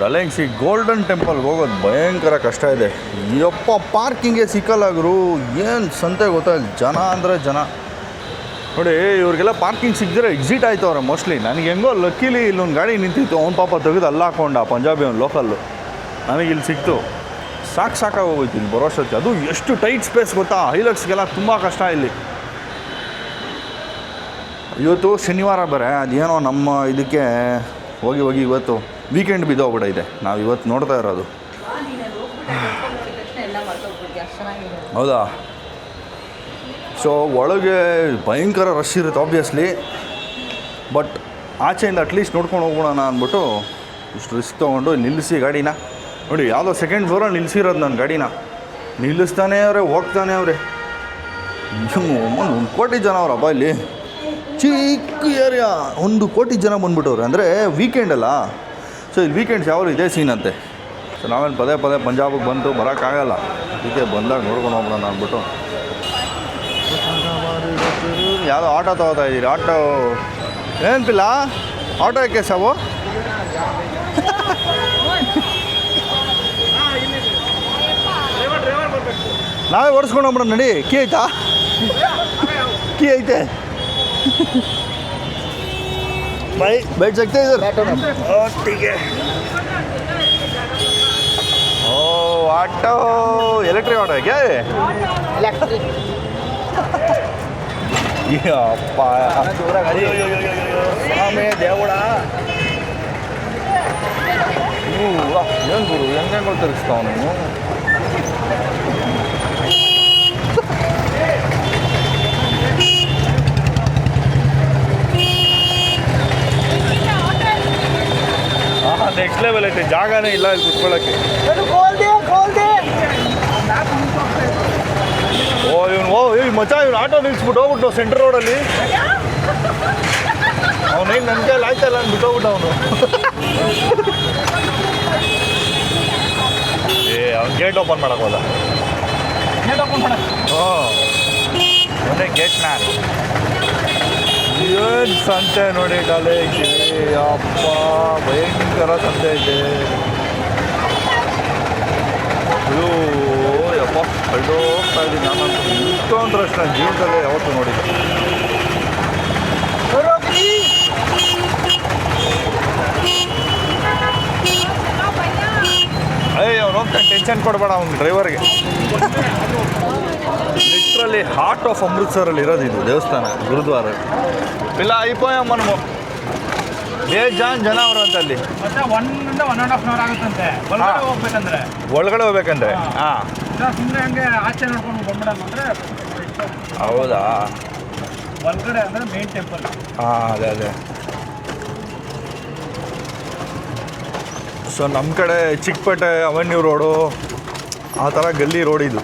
ಡಲೆಂಗ್ಸಿ ಗೋಲ್ಡನ್ ಟೆಂಪಲ್ಗೆ ಹೋಗೋದು ಭಯಂಕರ ಕಷ್ಟ ಇದೆ. ಯಪ್ಪ ಪಾರ್ಕಿಂಗೆ ಸಿಕ್ಕಲ್ಲಾಗ್ರು ಏನು ಸಂತೆ ಗೊತ್ತಾಗ ಜನ ಅಂದರೆ ಜನ. ನೋಡಿ, ಇವ್ರಿಗೆಲ್ಲ ಪಾರ್ಕಿಂಗ್ ಸಿಕ್ಕಿದ್ರೆ ಎಕ್ಸಿಟ್ ಆಯ್ತು ಅವ್ರೆ ಮೋಸ್ಟ್ಲಿ ನನಗೆ ಹೆಂಗೋ ಲಕ್ಕಿಲಿ ಇಲ್ಲೊಂದು ಗಾಡಿ ನಿಂತಿತ್ತು. ಅವ್ನ ಪಾಪ ತೆಗೆದು ಅಲ್ಲ ಹಾಕೊಂಡ ಪಂಜಾಬಿ ಅವ್ನು ಲೋಕಲ್ಲು ನನಗೆ ಇಲ್ಲಿ ಸಿಕ್ತು. ಸಾಕು ಸಾಕಾಗಿ ಹೋಗೋಯ್ತು ಇಲ್ಲಿ ಬರೋಷ್ಟೊತ್ತಿ ಅದು ಎಷ್ಟು ಟೈಟ್ ಸ್ಪೇಸ್ ಗೊತ್ತಾ? ಹೈಲಕ್ಸ್ಗೆಲ್ಲ ತುಂಬ ಕಷ್ಟ ಇಲ್ಲಿ. ಇವತ್ತು ಶನಿವಾರ ಬೇರೆ, ಅದೇನೋ ನಮ್ಮ ಇದಕ್ಕೆ ಹೋಗಿ ಹೋಗಿ ಇವತ್ತು ವೀಕೆಂಡ್ ಬಿದ್ದೋಗ್ಬಿಟ್ಟೈತೆ ನಾವು ಇವತ್ತು ನೋಡ್ತಾ ಇರೋದು. ಹೌದಾ? ಸೊ ಒಳಗೆ ಭಯಂಕರ ರಶ್ ಇರುತ್ತೆ ಆಬ್ವಿಯಸ್ಲಿ ಬಟ್ ಆಚೆಯಿಂದ ಅಟ್ಲೀಸ್ಟ್ ನೋಡ್ಕೊಂಡು ಹೋಗೋಣ ಅಂದ್ಬಿಟ್ಟು ಇಷ್ಟು ರಿಸ್ಕ್ ತೊಗೊಂಡು ನಿಲ್ಲಿಸಿ ಗಾಡಿನ. ನೋಡಿ, ಯಾವುದೋ ಸೆಕೆಂಡ್ ಫ್ಲೋರಲ್ಲಿ ನಿಲ್ಲಿಸಿರೋದು ನನ್ನ ಗಾಡಿನ. ನಿಲ್ಲಿಸ್ತಾನೆ ಅವರೇ, ಹೋಗ್ತಾನೆ ಅವರೇ. ಒಂದು ಕೋಟಿ ಜನ ಅವರಪ್ಪ ಇಲ್ಲಿ. ಚಿಕ್ಕ ಏರಿಯಾ ಒಂದು ಕೋಟಿ ಜನ ಬಂದ್ಬಿಟ್ಟವ್ರೆ. ಅಂದರೆ ವೀಕೆಂಡ್ ಅಲ್ಲ. ಸೊ ಇಲ್ಲಿ ವೀಕೆಂಡ್ಸ್ ಯಾವಾಗಲೂ ಇದೇ ಸೀನ್ ಅಂತೆ. ಸೊ ನಾವೇನು ಪದೇ ಪದೇ ಪಂಜಾಬಿಗೆ ಬಂತು ಬರೋಕ್ಕಾಗಲ್ಲ ಅದಕ್ಕೆ ಬಂದಾಗ ನೋಡ್ಕೊಂಡು ಹೋಗೋಣ ಅಂದ್ಬಿಟ್ಟು. ಯಾವುದೋ ಆಟೋ ತಗೋತಾ ಇದ್ದೀರಿ ಆಟೋ. ಏನಿಲ್ಲ ಆಟೋ ಯಾಕೆ ಸಾವು? ನಾವೇ ಓಡಿಸ್ಕೊಂಡು ಹೋಗ್ಬಿಡೋಣ ನಡಿ. ಕೀ ಐತಾ? ಕೀ ಐತೆ. ಬೈ ಬೈಟ್ ಸಕ್ತೆ ಸಿಗ್ತಾ ಒಟ್ಟಿಗೆ. ಓ ಆಟೋ ಎಲೆಕ್ಟ್ರಿಕ್ ಆಟೋ ಹೇಗೆ? ಅಪ್ಪ ಸ್ವಾಮಿ ದೇವಳ ಏನು ಗುರು ಹೆಂಗೆ ಹೆಂಗೆ ತಿರುಗಿಸ್ತಾವ ನೀವು ನೆಕ್ಸ್ಟ್ ಲೆವೆಲ್ ಐತೆ ಜಾಗನೇ ಇಲ್ಲ ಇಲ್ಲಿ ಕುತ್ಕೊಳ್ಳೋಕ್ಕೆ ಓ ಇವ್ನು ಓ ಇವ್ ಮಚ ಇವ್ನು ಆಟೋ ನಿಲ್ಸ್ಬಿಟ್ಟು ಹೋಗ್ಬಿಟ್ಟು ಸೆಂಟ್ರ್ ರೋಡಲ್ಲಿ ಅವನೇನು ನನ್ನ ಕೈಯಲ್ಲಿ ಆಯ್ತಲ್ಲ ಅಂದ್ಬಿಟ್ಟು ಹೋಗ್ಬಿಟ್ಟು ಅವನು. ಏ ಅವ್ನು ಗೇಟ್ ಓಪನ್ ಮಾಡಕ್ ಹೋದ. ಹಾಂ. ಒಂದೇ ಗೇಟ್ ಮ್ಯಾನ್ ಏನು ಸಂತೆ ನೋಡಿ ಕಾಲೇಜ್ ಅಪ್ಪ ಭಯಂಕರ ಸಂತೆ ಇದೆ ಅಯ್ಯೋ ಯಪ್ಪ ಅಯ್ಯೋ ಹೋಗ್ತಾ ಇದ್ದೀನಿ ನಾನಂತೂ ಇಷ್ಟೊಂದು ರಶ್ ನನ್ನ ಜೀವನದಲ್ಲೇ ಯಾವತ್ತೂ ನೋಡಿಲ್ಲ ಅಯ್ಯ ಅವ್ನು ಹೋಗ್ತಾನೆ ಟೆನ್ಷನ್ ಕೊಡಬೇಡ ಅವ್ನು ಡ್ರೈವರ್ಗೆ ಲಿಟ್ರಲಿ ಹಾರ್ಟ್ ಆಫ್ ಅಮೃತ್ಸರಲ್ಲಿ ಇರೋದು ಇದು ದೇವಸ್ಥಾನ ಗುರುದ್ವಾರ. ಇಲ್ಲ ಐಪೋಯ ಮನ್ಮು ಬೇಜಾನ್ ಜನ ಅವರು ಅಂತ ಅಲ್ಲಿ ಮತ್ತೆ ಒನ್ ಇಂದ ಒನ್ ಅಂಡ್ ಹಾಫ್ ಅವರ್ ಆಗುತ್ತಂತೆ. ಒಳಗಡೆ. ಹೋಗ್ಬೇಕಂದ್ರೆ. ಒಳಗಡೆ ಹೋಗ್ಬೇಕಂದ್ರೆ. ಹಾಂ. ಸುಮ್ಮನೆ ಹಂಗೆ ಆಚೆ ನೋಡ್ಕೊಂಡು ಬಂದ್ಬಿಡೋಣ ಅಂದ್ರೆ ಹೌದಾ? ಒಳಗಡೆ ಅಂದ್ರೆ ಮೇನ್ ಟೆಂಪಲ್ ಹಾಂ ಅದೇ ಅದೇ. ಸೊ ನಮ್ಮ ಕಡೆ ಚಿಕ್ಕಪೇಟೆ ಅವೆನ್ಯೂ ರೋಡು ಆ ಥರ ಗಲ್ಲಿ ರೋಡ್ ಇದು.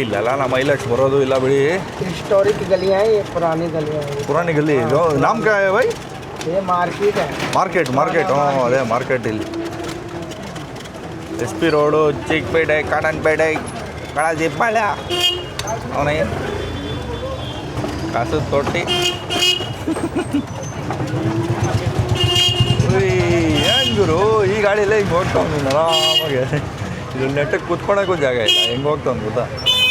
ಇಲ್ಲೆಲ್ಲ ನಮ್ಮ ಐಲಕ್ಸ್ ಬರೋದು ಇಲ್ಲ ಬಿಡಿ हिस्टोरिक गलियां हैं ये पुरानी गलियां हैं ಪುರಾಣಿ ಗಲ್ಲಿ ಇದು ನಾಮ್ ಕಾ ಹೈ ಬೈ ये मार्केट है ಮಾರ್ಕೆಟ್ ಮಾರ್ಕೆಟ್ ಹ್ಞೂ ಅದೇ ಮಾರ್ಕೆಟ್ ಇಲ್ಲಿ S P road Chickpet Cottonpet Kalasipalya ಅವನ ಕಾಸು ತೊಟ್ಟಿ ಏನು ಗುರು ಈ ಗಾಡಿಯಲ್ಲೇ ಹಿಂಗೆ ಹೋಗ್ತಾವ್ ನೀನು ಆರಾಮಾಗೆ ಇದು ನೆಟ್ಟಗೆ ಕುತ್ಕೊಳಕ್ಕೂ ಜಾಗ ಇಲ್ಲ ಹೆಂಗೆ ಹೋಗ್ತಾವ್ ಗೊತ್ತಾ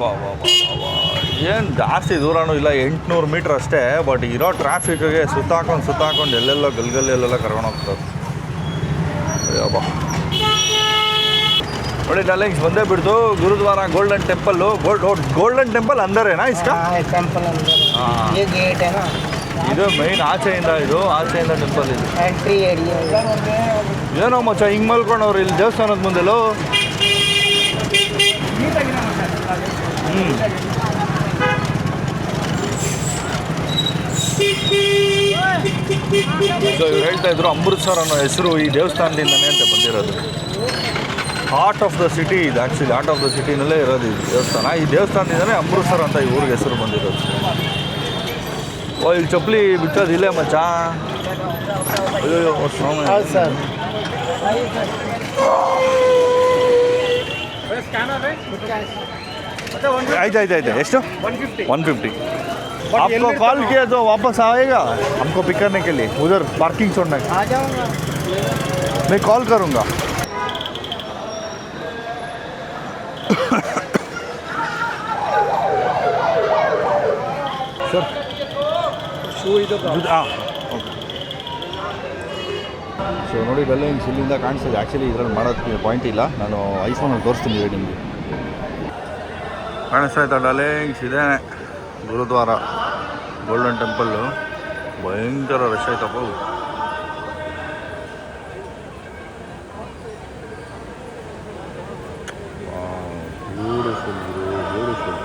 ಬಾ ಏನು ಜಾಸ್ತಿ ದೂರನೂ ಇಲ್ಲ ಎಂಟುನೂರು ಮೀಟ್ರ್ ಅಷ್ಟೇ ಬಟ್ ಇರೋ ಟ್ರಾಫಿಕ್ಗೆ ಸುತ್ತಾಕೊಂಡು ಸುತ್ತಾಕೊಂಡು ಎಲ್ಲೆಲ್ಲೋ ಗಲ್ಗಲ್ಲೆಲ್ಲೆಲ್ಲ ಕರ್ಕೊಂಡು ಹೋಗ್ತದೆ. ಅಯ್ಯೋ ನೋಡಿ ಡಾರ್ಲಿಂಗ್ಸ್ ಬಂದೇ ಬಿಡ್ತು gurdwara golden temple gold golden temple ಅಂದರೇನಾ ಇಷ್ಟ? ಟೆಂಪಲ್ ಇದು ಮೈನ್ ಆಚೆಯಿಂದ ಇದು ಆಚೆಯಿಂದ ಟೆಂಪಲ್ ಇದು. ಏನೋ ಮಚ್ಚ ಹಿಂಗೆ ಮಲ್ಕೊಂಡವ್ರು ಇಲ್ಲಿ ದೇವಸ್ಥಾನದ ಮುಂದೆಲ್ಲೋ ಸೊ ಇವ್ರು ಹೇಳ್ತಾ ಇದ್ರು ಅಮೃತ್ಸರ್ ಅನ್ನೋ ಹೆಸರು ಈ ದೇವಸ್ಥಾನದಿಂದನೇ ಅಂತ ಬಂದಿರೋದು ಹಾರ್ಟ್ ಆಫ್ ದ ಸಿಟಿ ಇದು ಆ್ಯಕ್ಚುಲಿ ಹಾರ್ಟ್ ಆಫ್ ದ ಸಿಟಿನಲ್ಲೇ ಇರೋದು ಇದು ದೇವಸ್ಥಾನ ಈ ದೇವಸ್ಥಾನದಿಂದನೇ ಅಮೃತ್ಸರ್ ಅಂತ ಈ ಊರಿಗೆ ಹೆಸರು ಬಂದಿರೋದು ಓ ಇಲ್ಲಿ ಚಪ್ಪಲಿ ಬಿಟ್ಟೋದು ಇಲ್ಲೇ ಮಚ್ಚ ಅಯ್ಯೋ ಆಯ್ತು ಆಯ್ತು ಆಯ್ತು ಎಷ್ಟು ಒನ್ ಫಿಫ್ಟಿ वन फिफ्टी आपको कॉल किया तो वापस आएगा हमको पिक करने के लिए उधर पार्किंग छोड़ने आ जाऊंगा मैं कॉल करूँगा ಸರ್ ಶೂ ಇದು ಹಾಂ ಸೊ ನೋಡಿ ಬೆಲ್ಲ ಹಿಂಗೆ ಇಲ್ಲಿಂದ ಕಾಣಿಸ್ತದೆ ಆ್ಯಕ್ಚುಲಿ ಇದ್ರಲ್ಲಿ ಮಾಡೋದಕ್ಕೆ ಪಾಯಿಂಟ್ ಇಲ್ಲ ನಾನು ಐಫೋನಲ್ಲಿ ತೋರಿಸ್ತೀನಿ ಇವಾಗ ನಿಮಗೆ ಕಾಣಿಸ್ತಾ ಇದ್ದಲ್ಲ ಹಿಂಗ್ಸ್ ಇದೆ ಗುರುದ್ವಾರ ಗೋಲ್ಡನ್ ಟೆಂಪಲ್ಲು ಭಯಂಕರ ರಶ್ ಆಯ್ತಪ್ಪ ಬ್ಯೂಟಿಫುಲ್ ಬ್ಯೂಟಿಫುಲ್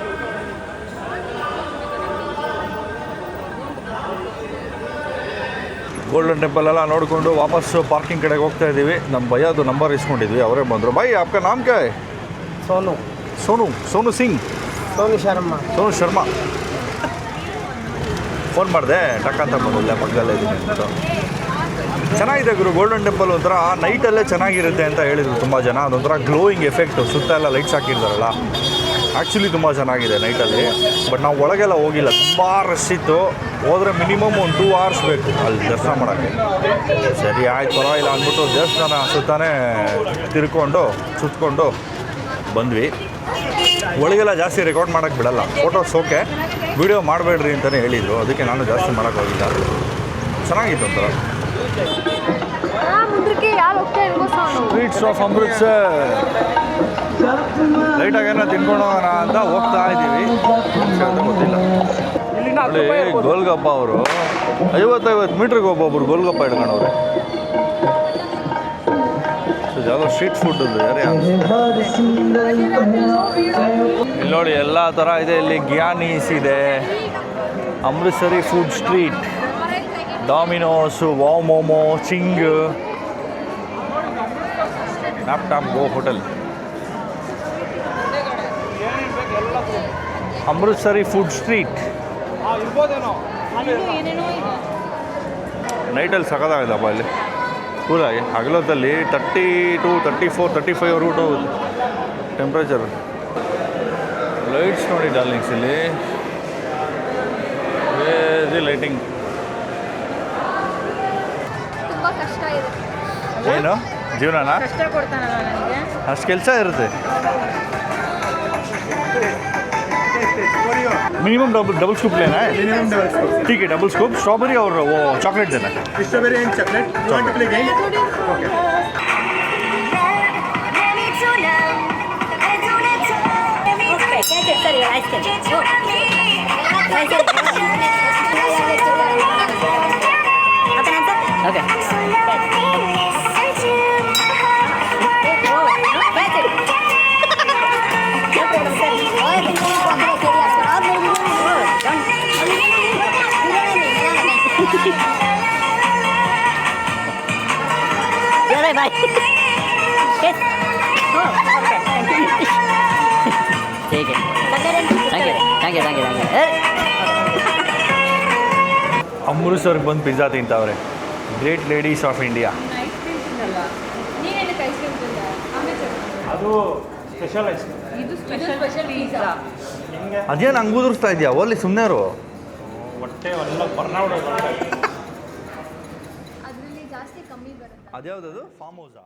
ಗೋಲ್ಡನ್ ಟೆಂಪಲ್ ಎಲ್ಲ ನೋಡಿಕೊಂಡು ವಾಪಸ್ಸು ಪಾರ್ಕಿಂಗ್ ಕಡೆಗೆ ಹೋಗ್ತಾ ಇದ್ದೀವಿ. ನಮ್ಮ ಭಯ್ಯದು ನಂಬರ್ ಇಸ್ಕೊಂಡಿದ್ವಿ. ಅವರೇ ಬಂದರು. ಬೈ ಆಪ್ಕ ನಾಮ್ ಸೋನು. ಸೋನು ಸೋನು ಸಿಂಗ್. ಸೋನು ಶರ್ಮಾ. ಸೋನು ಶರ್ಮಾ. ಫೋನ್ ಮಾಡಿದೆ ಟಕ್ ಅಂತ ಬಂದಿಲ್ಲ ಪಕ್ಕದಲ್ಲೇ ಇದ್ದೀನಿ ಅಂತ. ಚೆನ್ನಾಗಿದೆ ಗುರು ಗೋಲ್ಡನ್ ಟೆಂಪಲ್ ಒಂಥರ ನೈಟಲ್ಲೇ ಚೆನ್ನಾಗಿರುತ್ತೆ ಅಂತ ಹೇಳಿದರು ತುಂಬ ಜನ. ಅದೊಂಥರ ಗ್ಲೋಯಿಂಗ್ ಎಫೆಕ್ಟು ಸುತ್ತ ಎಲ್ಲ ಲೈಟ್ಸ್ ಹಾಕಿರ್ತಾರಲ್ಲ. ಆ್ಯಕ್ಚುಲಿ ತುಂಬ ಚೆನ್ನಾಗಿದೆ ನೈಟಲ್ಲಿ ಬಟ್ ನಾವು ಒಳಗೆಲ್ಲ ಹೋಗಿಲ್ಲ. ತುಂಬ ರಶ್ ಇತ್ತು. ಹೋದರೆ ಮಿನಿಮಮ್ ಒಂದು ಟೂ ಅವರ್ಸ್ ಬೇಕು ಅಲ್ಲಿ ದರ್ಶನ ಮಾಡೋಕ್ಕೆ. ಸರಿ, ಆಯ್ತು, ಪರವಾಗಿಲ್ಲ ಅಂದ್ಬಿಟ್ಟು ದೇವಸ್ಥಾನ ಸುತ್ತಾನೆ ತಿರ್ಕೊಂಡು ಸುತ್ತಕೊಂಡು ಬಂದ್ವಿ. ಒಳಗೆಲ್ಲ ಜಾಸ್ತಿ ರೆಕಾರ್ಡ್ ಮಾಡೋಕ್ಕೆ ಬಿಡಲ್ಲ. ಫೋಟೋಸ್ ಓಕೆ ವಿಡಿಯೋ ಮಾಡಬೇಡ್ರಿ ಅಂತಲೇ ಹೇಳಿದರು. ಅದಕ್ಕೆ ನಾನು ಜಾಸ್ತಿ ಮಾಡೋಕ್ಕೋಗಿಲ್ಲ ಚೆನ್ನಾಗಿತ್ತು ಒಂಥರ. ಸ್ವೀಟ್ಸ್ ಆಫ್ ಅಮೃತ್ಸರ್ ಲೈಟಾಗಿ ಏನೋ ತಿನ್ಕೊಂಡು ಹೋಗೋಣ ಅಂತ ಹೋಗ್ತಾ ಇದ್ದೀವಿ. ಅಂತ ಗೊತ್ತಿಲ್ಲ. ಗೋಲ್ಗಪ್ಪ ಅವರು. ಐವತ್ತೈವತ್ತು ಮೀಟ್ರಿಗೆ ಒಬ್ಬೊಬ್ರು ಗೋಲ್ಗಪ್ಪ ಇಟ್ಕೊಂಡವ್ರೆ ಸೊ ಯಾವುದೋ ಸ್ಟ್ರೀಟ್ ಫುಡ್ ಯಾರೇ ಇಲ್ಲಿ ನೋಡಿ ಎಲ್ಲ ಥರ ಇದೆ. ಇಲ್ಲಿ ಗ್ಯಾನೀಸ್ ಇದೆ. Amritsari food street Domino's wow momo Ching top top go hotel Amritsari food street ನೈಟಲ್ಲಿ ಸಖತ್ತಾಗಿದಪ್ಪ ಇಲ್ಲಿ. ಕೂಲಾಗಿ ಹಗಲೊತ್ತಲ್ಲಿ thirty two thirty four thirty five route temperature lights ನೋಡಿ ಡಾರ್ಲಿಂಗ್ಸ್ ಇಲ್ಲಿ. ವೇರಿ ಲೈಟಿಂಗ್ ತುಂಬಾ ಕಷ್ಟ ಇದೆ. ಏನು? ಜೀವನನಾ? ಕಷ್ಟ ಕೊಡ್ತಾನಲ್ಲ ನನಗೆ. ಅಷ್ಟು ಕೆಲಸ ಇರುತ್ತೆ. मिनिमम डबल डबल स्कूप लेना है मिनिमम डबल स्कूप ठीक है डबल स्कूप स्ट्रॉबेरी और वो चॉकलेट देना है strawberry and chocolate you want thank you ಅಮೃತ್ಸರ್ಗೆ ಬಂದು ಪಿಜ್ಜಾ ತಿಂತಾವ್ರೆ. ಗ್ರೇಟ್ ಲೇಡೀಸ್ ಆಫ್ ಇಂಡಿಯಾ ಅದು ಇದು ಸ್ಪೆಷಲ್ ಪಿಜ್ಜಾ ಅದೇನು ಹಂಗೆ ಇದೆಯಾ? ಓಲಿ ಸುಮ್ಮನೆ ಹೊಟ್ಟೆ ಎಲ್ಲ ಫಾರ್ಮ್ ಹೌಸಾ